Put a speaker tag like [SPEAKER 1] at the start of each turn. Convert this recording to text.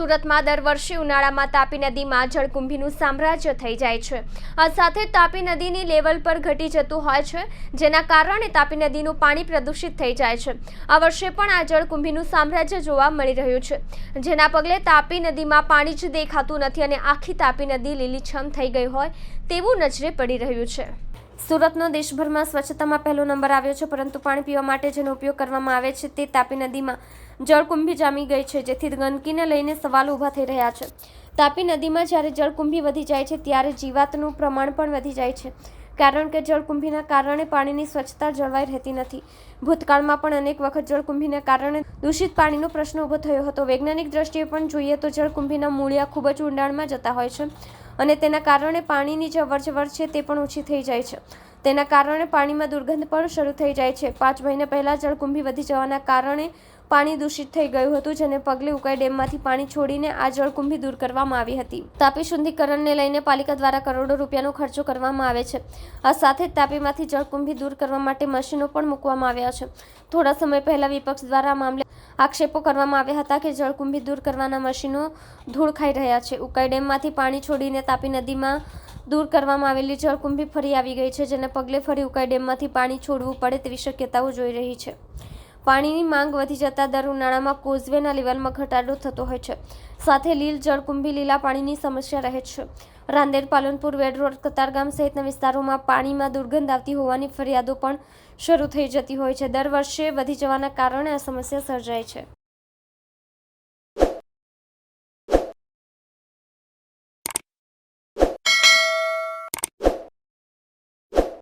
[SPEAKER 1] સુરતમાં દર વર્ષે ઉનાળામાં તાપી નદીમાં જળકુંભીનું સામ્રાજ્ય થઈ જાય છે. આ સાથે તાપી નદીની લેવલ પર ઘટી જતું હોય છે, જેના કારણે તાપી નદીનું પાણી પ્રદૂષિત થઈ જાય છે. આ વર્ષે પણ આ જળકુંભીનું સામ્રાજ્ય જોવા મળી રહ્યું છે. જેના પગલે તાપી નદીમાં પાણી જ દેખાતું નથી અને આખી તાપી નદી લીલીછમ થઈ ગઈ હોય તેવું નજરે પડી રહ્યું છે. સુરતનો દેશભરમાં સ્વચ્છતામાં પહેલો નંબર આવ્યો છે, પરંતુ પાણી પીવા માટે જેનો ઉપયોગ કરવામાં આવે છે તે તાપી નદીમાં જળકુંભી જામી ગઈ છે, જેથી ગંદકીને લઈને સવાલો ઊભા થઈ રહ્યા છે. તાપી નદીમાં જ્યારે જળકુંભી વધી જાય છે, ત્યારે જીવાતનું પ્રમાણ પણ વધી જાય છે, કારણ કે જળકુંભીના કારણે પાણીની સ્વચ્છતા જળવાઈ રહેતી નથી. ભૂતકાળમાં પણ અનેક વખત જળકુંભીના કારણે દૂષિત પાણીનો પ્રશ્ન ઊભો થયો હતો. વૈજ્ઞાનિક દ્રષ્ટિએ પણ જોઈએ તો જળકુંભીના મૂળિયા ખૂબ જ ઊંડાણમાં જતા હોય છે. અને તેના કારણે પાણીની જે અવરજવર છે તે પણ ઓછી થઈ જાય છે. તેના કારણે પાણીમાં દુર્ગંધ પણ શરૂ થઈ જાય છે. પાંચ મહિના પહેલાં જળકુંભી વધી જવાના કારણે પાણી દૂષિત થઈ ગયું હતું, જેને પગલે ઉકાઈ ડેમમાંથી પાણી છોડીને આ જળકુંભી દૂર કરવામાં આવી હતી. તાપી શુદ્ધિકરણને લઈને પાલિકા દ્વારા કરોડો રૂપિયાનો ખર્ચો કરવામાં આવે છે. આ સાથે જ તાપીમાંથી જળકુંભી દૂર કરવા માટે મશીનો પણ મૂકવામાં આવ્યા છે. થોડા સમય પહેલા વિપક્ષ દ્વારા મામલે આક્ષેપો કરવામાં આવ્યા હતા કે જળકુંભી દૂર કરવાના મશીનો ધૂળ ખાઈ રહ્યા છે. ઉકાઈ ડેમમાંથી પાણી છોડીને તાપી નદીમાં દૂર કરવામાં આવેલી જળકુંભી ફરી આવી ગઈ છે, જેને પગલે ફરી ઉકાઈ ડેમમાંથી પાણી છોડવું પડે તેવી શક્યતાઓ જોઈ રહી છે. પાણીની માંગ વધી જતા દર ઉનાળામાં કોઝવેના લેવલમાં ઘટાડો થતો હોય છે. સાથે લીલ જળકુંભી લીલા પાણીની સમસ્યા રહે છે. રાંદેર, પાલનપુર, વેડ રોડ કતારગામ સહિતના વિસ્તારોમાં પાણીમાં દુર્ગંધ આવતી હોવાની ફરિયાદો પણ શરૂ થઈ જતી હોય છે. દર વર્ષે વધી જવાના કારણે આ સમસ્યા સર્જાય છે.